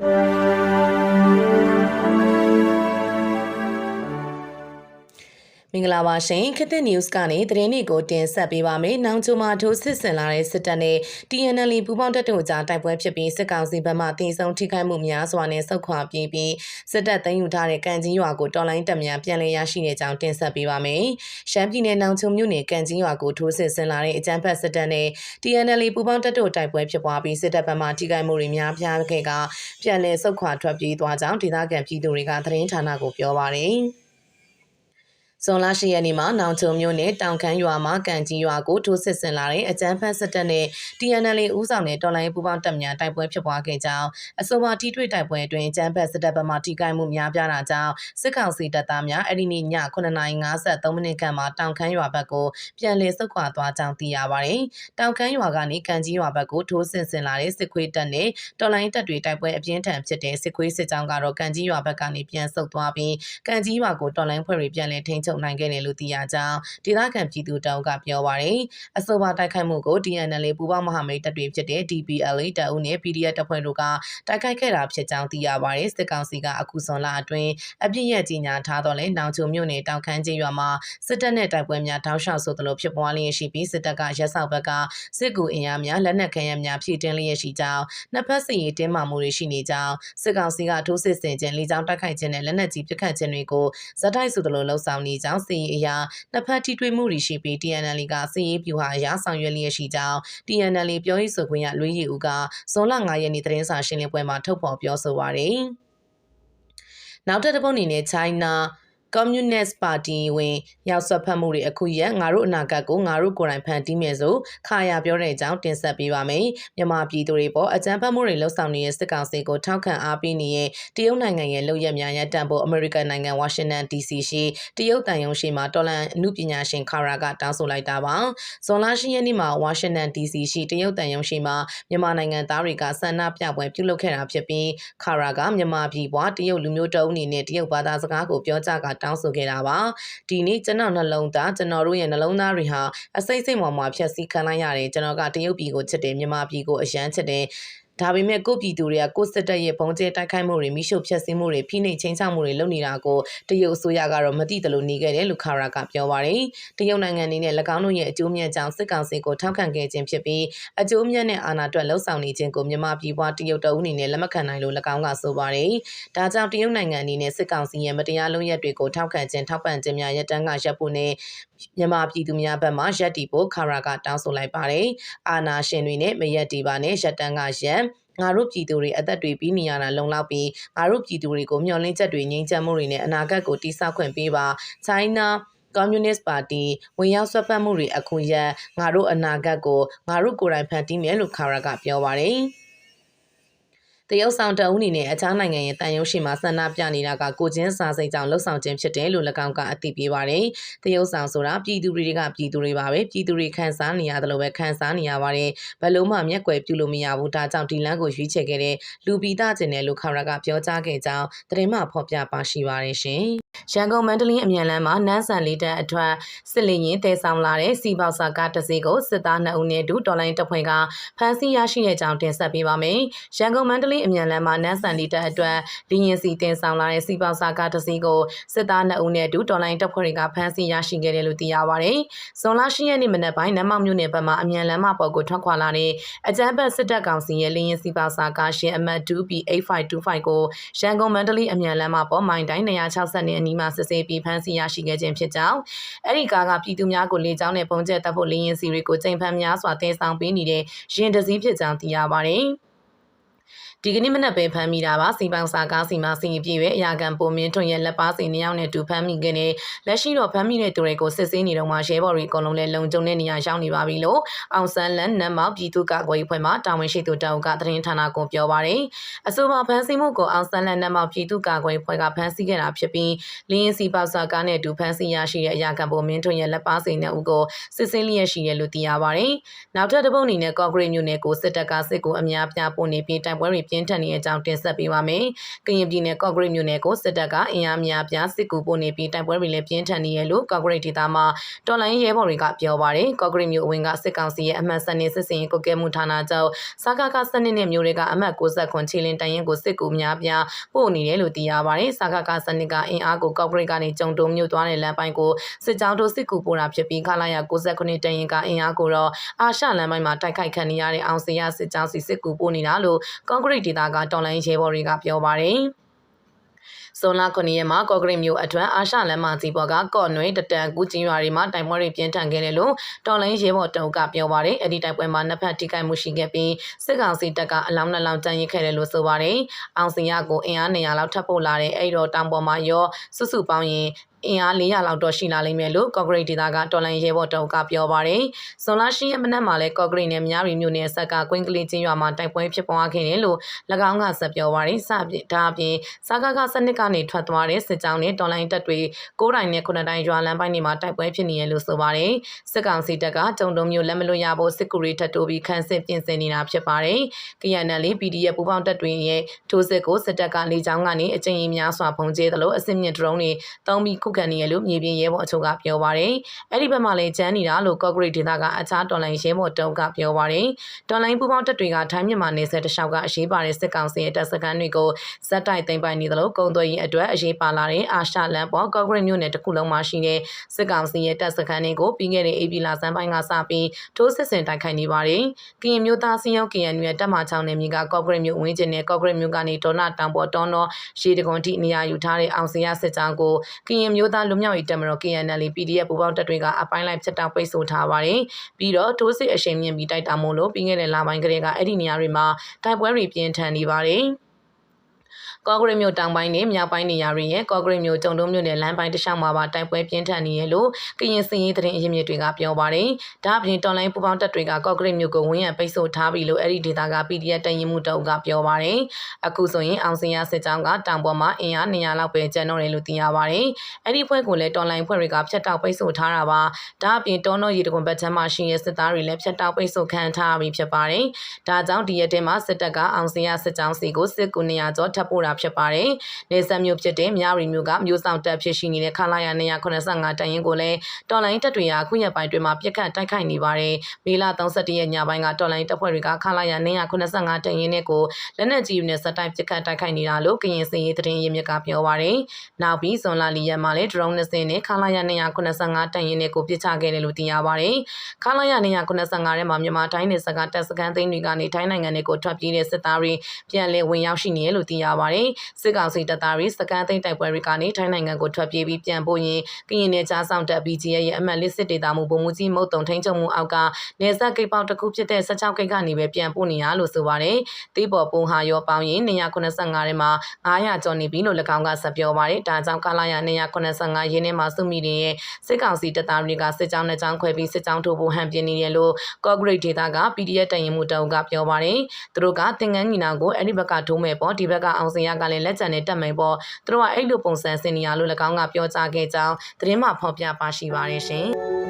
မ င်္ဂလာပါရှင်ခစ်တဲ့ news ကနေသတင်းတွေကိုတင်ဆက်ပေးပါမယ်။နောင်ချိုမှာထိုးစစ်ဆင်လာတဲ့စစ်တပ်နဲ့ TNL ပူးပေါင်းတပ်တို့ကြားတိုက်ပွဲဖြစ်ပြီးစစ်ကောင်စီဘက်မှတင်ဆုံးထိခိုက်မှုများစွာနဲ့ဆုတ်ခွာပြေးပြီးစစ်တပ်သိမ်းယူထားတဲ့ကံကြီးရွာကိုတော်လိုင်းတပ်များပြန်လည်ရရှိနေကြောင်းတင်ဆက်ပေးပါမယ်။ရှမ်းပြည်နယ်နောင်ချိုမြို့နယ်ကံကြီးရွာကိုထိုးစစ်ဆင်လာတဲ့အကြမ်းဖက်စစ်တပ်နဲ့ TNL ပူးပေါင်းတပ်တို့တိုက်ပွဲဖြစ်ပွားပြီးစစ်တပ်ဘက်မှထိခိုက်မှုတွေများပြားခဲ့ကပြန်လည်ဆုတ်ခွာထွက်ပြေးသွားကြောင်းဒေသခံပြည်သူတွေကသတင်းဌာနကိုပြောပါရယ်။ ဇွန်လ10ရက်နေ့မှာနောင်ချုံမြို့နယ်တောင်ခမ်းရွာမှာကံကြီးရွာကိုထိုးစစ်ဆင်လာတဲ့အကြမ်းဖက်စစ်တပ်နဲ့ TNL ဦးဆောင်တဲ့တော်လိုင်းပူပေါင်းတပ်များတိုက်ပွဲဖြစ်ပွားခဲ့ကြောင်းအဆိုပါထိတွေ့တိုက်ပွဲအတွင်းအကြမ်းဖက်စစ်တပ်ဘက်မှထိခိုက်မှုများပြားတာကြောင့်စစ်ကောင်စီတပ်သားများအဲ့ဒီနေ့ည9:53မိနစ်ခန့်မှာတောင်ခမ်းရွာဘက်ကိုပြန်လည်ဆုတ်ခွာသွားကြောင်းသိရပါတယ်။တောင်ခမ်းရွာကနေကံကြီးရွာဘက်ကိုထိုးစစ်ဆင်လာတဲ့စစ်ခွေးတပ်နဲ့တော်လိုင်းတပ်တွေတိုက်ပွဲအပြင်းထန်ဖြစ်တဲ့စစ်ခွေးစစ်ကြောင်းကတော့ကံကြီးရွာဘက်ကနေပြန်ဆုတ်သွားပြီးကံကြီးရွာကိုတော်လိုင်းဖွဲ့တွေပြန်လည်ထိန်းချုပ်နိုင်ခဲ့တယ်လို့သိရကြောင်းဒေသခံပြည်သူတောင်ကပြောပါရယ်အဆိုပါတိုက်ခိုက်မှုကို DNL ပူးပေါင်းမဟာမိတ်တပ်တွေဖြစ်တဲ့ DPLA တပ်ဦးနဲ့ PDF တပ်ဖွဲ့တို့ကတိုက်ခိုက်ခဲ့တာဖြစ်ကြောင်းသိရပါရယ်စစ်ကောင်စီကအခုဆွန်လအတွင်းအပြစ်ရကြီးညာထားတော့လဲနောင်ချုံမြို့နယ်တောင်ခမ်းကျေးရွာမှာစစ်တပ်နဲ့တိုက်ပွဲများတောက်လျှောက်ဆိုသလိုဖြစ်ပွားလျက်ရှိပြီးစစ်တပ်ကရက်ဆောက်ဘက်ကစစ်ကူအင်အားများလက်နက်ခဲယမ်းများဖြည့်တင်းလျက်ရှိကြောင်းနှစ်ဖက်စစ်ရေးတင်းမာမှုတွေရှိနေကြောင်းစစ်ကောင်စီကထိုးစစ်ဆင်ခြင်းလေကြောင်းတိုက်ခိုက်ခြင်းနဲ့လက်နက်ကြီးပစ်ခတ်ခြင်းတွေကိုဇက်တိုက်ဆိုသလိုလှုံ့ဆော်နေကြောင်းစစ်ရေးအရာနှစ်ဖက်ထိတွေ့မှုတွေရှိပြီး TNL ကစစ်ရေးပြူဟာအရာဆောင်ရွက်လျက်ရှိကြောင်း TNL ပြောရေးဆိုခွင့်ရလွေးရီဦးကဇွန်လ9ရက်နေ့သတင်းစာရှင်းလင်းပွဲမှာထုတ်ဖော်ပြောဆိုပါရယ်နောက်ထပ်တစ်ပုတ်အနေနဲ့ China ကွန်မြူနစ်ပါတီဝင်ရောက်ဆွတ်ဖက်မှုတွေအခုရက်ငါတို့အနာဂတ်ကိုငါတို့ကိုယ်တိုင်ဖန်တီးမယ်ဆိုခါရပြောတဲ့အကြောင်းတင်ဆက်ပေးပါမယ်။မြန်မာပြည်သူတွေပေါ်အကြမ်းဖက်မှုတွေလှုပ်ဆောင်နေတဲ့စစ်ကောင်စီကိုထောက်ခံအားပေးနေတဲ့တရုတ်နိုင်ငံရဲ့လုပ်ရက်များရပ်တန့်ဖို့အမေရိကန်နိုင်ငံဝါရှင်တန် DC ရှိတရုတ်တန်ယုံရှိမှာတော်လန်အမှုပညာရှင်ခါရာကတောင်းဆိုလိုက်တာပါ။ဇွန်လ10ရက်နေ့မှာဝါရှင်တန် DC ရှိတရုတ်တန်ယုံရှိမှာမြန်မာနိုင်ငံသားတွေကဆန္ဒပြပွဲပြုလုပ်ခဲ့တာဖြစ်ပြီးခါရာကမြန်မာပြည်ပွားတရုတ်လူမျိုးတအုပ်အနေနဲ့တရုတ်ဘာသာစကားကိုပြောကြားကတောင်းဆိုခဲ့တာပါဒီနေ့ကျွန်တော်နှလုံးသားကျွန်တော်တို့ရဲ့နှလုံးသားတွေဟာအစိမ့်စိမ့်မော်မော်ဖြက်စီးခံလိုက်ရတယ်ကျွန်တော်ကတရုတ်ပြည်ကိုချစ်တယ်မြန်မာပြည်ကိုအယမ်းချစ်တယ် ဒါပေမဲ့ကိုပြည်သူတွေကကိုစစ်တပ်ရဲ့ပုံကျဲတိုက်ခိုက်မှုတွေမိရှုဖျက်ဆီးမှုတွေဖိနှိပ်ချင်းချောက်မှုတွေလုပ်နေတာကိုတရုတ်အစိုးရကတော့မသိတယ်လို့နေခဲ့တယ်လို့ခါရာကပြောပါတယ်။တရုတ်နိုင်ငံအနေနဲ့၎င်းတို့ရဲ့အကျိုးမြတ်ကြောင့်စစ်ကောင်စီကိုထောက်ခံခဲ့ခြင်းဖြစ်ပြီးအကျိုးမြတ်နဲ့အာဏာတွက်လှုပ်ဆောင်နေခြင်းကိုမြန်မာပြည်ပွားတရုတ်တအုပ်အနေနဲ့လက်မခံနိုင်လို့၎င်းကဆိုပါတယ်။ဒါကြောင့်တရုတ်နိုင်ငံအနေနဲ့စစ်ကောင်စီရဲ့မတရားလုပ်ရက်တွေကိုထောက်ခံခြင်းထောက်ပံ့ခြင်းများရပ်တန်းကရပ်ဖို့နဲ့ မြန်မာပြည်သူများဘက်မှရပ်တည်ဖို့ခါရာကတောင်းဆိုလိုက်ပါတယ်။အာဏာရှင်တွေနဲ့မရက်တီပါနဲ့ရပ်တန်းကရပ်ငါတို့ပြည်သူတွေအသက်တွေပြီးနေရတာလုံလောက်ပြီးငါတို့ပြည်သူတွေကိုမျှော်လင့်ချက်တွေငြိမ်းချမ်းမှုတွေနဲ့အနာဂတ်ကိုတိစောက်ခွင့်ပေးပါ China ကွန်မြူနစ်ပါတီဝင်ရောက်ဆွတ်ဖက်မှုတွေအခုရက်ငါတို့အနာဂတ်ကိုငါတို့ကိုယ်တိုင်ဖန်တီးမယ်လို့ခါရာကပြောပါတယ်။ တရုတ်ဆောင်တအုပ်အနေနဲ့အခြားနိုင်ငံရဲ့တန်ရုံးရှိမှဆန္ဒပြနေတာကကိုချင်းစာစိတ်ကြောင့်လှုပ်ဆောင်ခြင်းဖြစ်တယ်လို့၎င်းကအသိပေးပါတယ်။တရုတ်ဆောင်ဆိုတာပြည်သူတွေကပြည်သူတွေပါပဲပြည်သူတွေခံစားနေရတယ်လို့ပဲခံစားနေရပါတယ်။ဘယ်လို့မှမျက်ကွယ်ပြုလို့မရဘူးဒါကြောင့်ဒီလန်းကိုရွေးချယ်ခဲ့တဲ့လူပီသားကျင်တယ်လို့ခါရာကပြောကြားခဲ့ကြောင်းသတင်းမှဖော်ပြပါရှိပါတယ်ရှင်။ ရန်ကုန်မန္တလေးအမြန်လမ်းမှာနန်းဆန်လေးတန်းအထွတ်စစ်လင်ရင်တဲဆောင်လာတဲ့စီပေါစာကားတစ်စီးကိုစစ်သား2ဦးနဲ့အတူတော်လိုင်းတပ်ဖွဲ့ကဖမ်းဆီးရရှိတဲ့ကြောင်းတင်ဆက်ပေးပါမယ်။ရန်ကုန်မန္တလေးအမြန်လမ်းမှာနန်းဆန်လီတပ်အတွက်လင်းရင်စီတင်ဆောင်လာတဲ့စီပေါစာကားတစ်စီးကိုစစ်သား2ဦးနဲ့အတူတော်လိုင်းတပ်ဖွဲ့တွေကဖမ်းဆီးရရှိခဲ့တယ်လို့သိရပါတယ်။ဇွန်လ10ရက်နေ့မနက်ပိုင်းနမ်းမောက်မြို့နယ်ဘက်မှအမြန်လမ်းမပေါ်ကိုထွက်ခွာလာတဲ့အကြမ်းဖက်စစ်တပ်ကောင်စီရဲ့လင်းရင်စီပေါစာကားရှင်အမှတ် 2B8525 ကိုရန်ကုန်မန္တလေးအမြန်လမ်းမပေါ်မိုင်တိုင်း260နဲ့အနီးမှာစစ်ဆေးပြီးဖမ်းဆီးရရှိခဲ့ခြင်းဖြစ်ကြောင်းအဲ့ဒီကားကပြည်သူများကိုလေကြောင်းနဲ့ပုံကျက်တပ်ဖို့လင်းရင်စီတွေကိုချိန်ဖန်များစွာတင်ဆောင်ပေးနေတဲ့ရင်တစည်းဖြစ်ကြောင်းသိရပါတယ်။ ဒီကနေ့မနက်ပဲဖမ်းမိတာပါစီပောင်စာကားစီမစီပြည့်ရဲ့အရာခံပုံမင်းထွန်ရဲ့လက်ပါစီနှစ်ယောက်နဲ့တူဖမ်းမိခဲ့တဲ့လက်ရှိတော့ဖမ်းမိတဲ့သူတွေကိုစစ်ဆေးနေတော့မှရဲဘော်တွေအကုန်လုံးလည်းလုံခြုံတဲ့နေရာရောက်နေပါပြီလို့အောင်ဆန်းလန်နတ်မောက်ပြည်သူ့ကာကွယ်ရေးဖွဲ့မှတာဝန်ရှိသူတောက်ကသတင်းဌာနကိုပြောပါရယ်အဆိုပါဖမ်းဆီးမှုကိုအောင်ဆန်းလန်နတ်မောက်ပြည်သူ့ကာကွယ်ရေးဖွဲ့ကဖမ်းဆီးခဲ့တာဖြစ်ပြီးလင်းရင်စီပေါစာကားနဲ့တူဖမ်းဆီးရရှိတဲ့အရာခံပုံမင်းထွန်ရဲ့လက်ပါစီနှစ်ဦးကိုစစ်ဆေးလျက်ရှိတယ်လို့သိရပါရယ်နောက်ထပ်တစ်ပုတ်အနေနဲ့ကော့ဂရိတ်မြို့နယ်ကိုစစ်တပ်ကစစ်ကိုအများပြပို့နေပြီးတိုက်ပွဲတွေပြင်းထန်နေတဲ့အကြောင်းတင်ဆက်ပေးပါမယ်။ကရင်ပြည်နယ်ကော့ဂရိတ်မြို့နယ်ကိုစစ်တပ်ကအင်အားများပြားစစ်ကူပို့နေပြီးတိုက်ပွဲတွေလည်းပြင်းထန်နေရလို့ကော့ဂရိတ်ဒေသမှာတော်လိုင်းရဲဘော်တွေကပြောပါတယ်။ကော့ဂရိတ်မြို့အဝင်ကစစ်ကောင်စီရဲ့အမှတ်စနစ်စစ်စင်ရေးကုတ်ကဲမှုဌာနချုပ်စကားကစနစ်နဲ့မျိုးတွေကအမှတ်69ချီလင်တန်ရင်ကိုစစ်ကူများပြားပို့နေတယ်လို့သိရပါတယ်။စကားကစနစ်ကအင်အားကိုကော့ဂရိတ်ကနေကြုံတုံမြို့သွားတဲ့လမ်းပိုင်းကိုစစ်ကြောင်းတို့စစ်ကူပို့တာဖြစ်ပြီးခလာရ69တန်ရင်ကအင်အားကိုတော့အာရှလမ်းပိုင်းမှာတိုက်ခိုက်ခံနေရတဲ့အောင်စီရစစ်ကြောင်းစီစစ်ကူပို့နေတာလို့ကွန်ကရစ်ဒေတာကတော်လိုင်းရဲဘော်တွေကပြောပါတယ်။ ဇွန်လ9ရက်မှာကော့ဂရိတ်မြို့အတွင်းအာရှလမ်းမကြီးပေါ်ကကော့နွေတတန်ကူကျင်းရွာတွေမှာတိုင်ပွဲတွေပြင်းထန်ခဲ့တယ်လို့တော်လိုင်းရဲဘော်တုံကပြောပါတယ်။အဲ့ဒီတိုင်ပွဲမှာနှစ်ဖက်ထိခိုက်မှုရှိခဲ့ပြီးစစ်ကောင်စီတပ်ကအလောင်းနှလောင်းတန်ရစ်ခဲ့တယ်လို့ဆိုပါတယ်။အောင်စီရကိုအင်အား200လောက်ထပ်ပို့လာတဲ့အဲ့တော့တောင်ပေါ်မှာရောစုစုပေါင်းရင်အင်အား400လောက်တော့ရှိလာလိမ့်မယ်လို့ကော့ဂရိတ်ဒေသကတော်လိုင်းရဲဘော်တုံကပြောပါတယ်။ဇွန်လ10ရက်မနက်မှာလဲကော့ဂရိတ်နဲ့မြရီမြို့နယ်ဆက်ကကွင်းကလေးချင်းရွာမှာတိုက်ပွဲဖြစ်ပွားခဲ့တယ်လို့၎င်းကဆက်ပြောပါတယ်။စပြဒါအပြင်စာကကစနစ်ကနေထွက်သွားတဲ့စစ်ကြောင်းနဲ့တော်လိုင်းတပ်တွေ၉တိုင်နဲ့9တိုင်ရွာလမ်းပိုင်းတွေမှာတိုက်ပွဲဖြစ်နေရလို့ဆိုပါတယ်။စစ်ကောင်စီတပ်ကကြုံတုံမျိုးလက်မလွတ်ရဖို့စစ်ကူတွေထပ်တိုးပြီးခန်းစစ်ပြင်ဆင်နေတာဖြစ်ပါတယ်။ KNL PDF ပူးပေါင်းတပ်တွေရဲ့ထိုးစစ်ကိုစစ်တပ်ကလေကြောင်းကနေအကြိမ်ကြီးများစွာပုံကျဲသလိုအစစ်မြင့်ဒရုန်းတွေတုံးပြီးခုခံနေရလို့မြေပြင်ရဲဘော်အချို့ကပြောပါတယ်။အဲ့ဒီဘက်မှာလည်းကျန်းနေတာလို့ကော့ဂရိတ်ဒေသကအခြားတော်လိုင်းရဲဘော်တုံးကပြောပါတယ်။တော်လိုင်းပူပေါင်းတပ်တွေကထိုင်းမြန်မာနယ်စပ်တလျှောက်ကအရေးပါတဲ့စစ်ကောင်စီရဲ့တပ်စခန်းတွေကိုဇက်တိုက်သိမ်းပိုင်နေသလိုကုန်းသွယ်ရေးအတွက်အရေးပါလာတဲ့အာရှလန်ပေါ်ကော့ဂရိတ်မြို့နယ်တစ်ခုလုံးမှာရှိတဲ့စစ်ကောင်စီရဲ့တပ်စခန်းတွေကိုပြီးခဲ့တဲ့ AP လဆန်းပိုင်းကစပြီးထိုးစစ်ဆင်တိုက်ခိုက်နေပါတယ်။ကရင်မျိုးသားစည်းရုံး KNU ရဲ့တပ်မချောင်းနယ်မြေကကော့ဂရိတ်မြို့ဝင်းကျင်နဲ့ကော့ဂရိတ်မြို့ကနေဒေါနာတောင်ပေါ်တောနော်ရှေးတကွန်ထိနေရာယူထားတဲ့အောင်စရစစ်ကြောင်းကိုကရင်မျိုးသားလူမျိုးရေးတပ်မတော် KNL PDF ပူးပေါင်းတပ်တွေကအပိုင်းလိုက်ဖြတ်တောက်ပိတ်ဆို့ထားပါတယ်။ပြီးတော့ထိုးစစ်အရှိန်မြင့်ပြီးတိုက်တာမို့လို့ပြီးခဲ့တဲ့လပိုင်းကလေးကအဲ့ဒီနေရာတွေမှာတိုက်ပွဲတွေပြင်းထန်နေပါတယ်။ ကော့ဂရိတ်မြို့တောင်ပိုင်းနဲ့မြောက်ပိုင်းနေရာတွေရဲ့ကော့ဂရိတ်မြို့ကျုံတုံးမြို့နယ်လမ်းပိုင်းတစ်လျှောက်မှာပါတိုက်ပွဲပြင်းထန်နေရလို့ကရင်စင်ရေးသတင်းအရင်းမြစ်တွေကပြောပါတယ်။ဒါ့အပြင်တော်လိုင်းပူပေါင်းတပ်တွေကကော့ဂရိတ်မြို့ကိုဝန်းရံပိတ်ဆို့ထားပြီလို့အဲ့ဒီဒေသက PDF တရင်မှုတုပ်ကပြောပါတယ်။အခုဆိုရင်အောင်စင်ရစစ်ကြောင်းကတောင်ပေါ်မှာအင်အား200လောက်ပဲကျန်တော့တယ်လို့သိရပါတယ်။အဲ့ဒီဖွဲ့ကိုလည်းတော်လိုင်းဖွဲ့တွေကဖျက်တောက်ပိတ်ဆို့ထားတာပါ။ဒါ့အပြင်တောနော်ရေတကွန်ဘက်ချမ်းမှာရှိတဲ့စစ်သားတွေလည်းဖျက်တောက်ပိတ်ဆို့ခံထားပြီးဖြစ်ပါတယ်။ဒါကြောင့်ဒီရက်တည်းမှာစစ်တပ်ကအောင်စင်ရစစ်ကြောင်းစီကိုစစ်ကူ200ကျော်ထပ်ပို့တာဖြစ်ပါတယ်။နေဆက်မျိုးဖြစ်တဲ့မြရီမျိုးကမျိုးဆောင်တပ်ဖြစ်ရှိနေတဲ့ခလာရ285တန်ရင်ကိုလည်းတော်လိုင်းတပ်တွေကခုရက်ပိုင်းတွင်မှာပြက်ခတ်တိုက်ခိုက်နေပါတယ်။မေလ31ရက်ညပိုင်းကတော်လိုင်းတပ်ဖွဲ့တွေကခလာရ285တန်ရင်နဲ့ကိုလက်နက်ကြီးနဲ့စက်တိုက်ပြက်ခတ်တိုက်ခိုက်နေတာလို့ကရင်စင်ရေးသတင်းရင်းမြစ်ကပြောပါတယ်။နောက်ပြီးဇွန်လလီရက်မှာလည်း drone နှစ်စင်းနဲ့ခလာရ285တန်ရင်နဲ့ကိုပစ်ချခဲ့တယ်လို့သိရပါတယ်။ခလာရ285ထဲမှာမြန်မာတိုင်းနယ်စပ်ကတပ်စခန်းသိမ်းတွေကနေထိုင်းနိုင်ငံတွေကိုထွက်ပြေးတဲ့စစ်သားတွေပြန်လည်ဝင်ရောက်ရှိနေတယ်လို့သိရပါတယ်။စစ်ကောင်စီတပ်သားတွေစကန်သိမ်းတိုက်ပွဲတွေကနေထိုင်းနိုင်ငံကိုထွက်ပြေးပြီးပြန်ပို့ရင်ကရင်နယ်ကြားဆောင်တပ် BGF ရဲ့အမှတ်လေးစစ်ဒေသမှုဗိုလ်မှူးကြီးမုတ်တုံထိန်းချုပ်မှုအောက်ကနေဆက်ကိတ်ပေါက်တစ်ခုဖြစ်တဲ့16ကိတ်ကနေပဲပြန်ပို့နေရလို့ဆိုပါတယ်။တေးပေါ်ပုံဟာရောပေါင်းရင်285ထဲမှာ900ကျော်နေပြီလို့၎င်းကဆက်ပြောပါတယ်။ဒါကြောင့်ကာလာရ285ရင်းနဲ့မှာစုမိတဲ့စစ်ကောင်စီတပ်သားတွေကစစ်ကြောင်းနဲ့ကြောင်းခွဲပြီးစစ်ကြောင်းထိုးဖို့ဟန်ပြင်းနေတယ်လို့ Concrete ဒေတာက PDF တရင်မှုတောင်ကပြောပါတယ်။သူတို့ကသင်္ကန်းညီနာကိုအဲ့ဒီဘက်ကထိုးမဲ့ပေါ့ဒီဘက်ကအောင်စင်ရကလည်းလက်ကျန်နဲ့တက်မယ်ပေါ့သူတို့ကအဲ့လိုပုံစံစင်နေရလို့၎င်းကပြောကြားခဲ့ကြောင်းသတင်းမှဖော်ပြပါရှိပါတယ်ရှင်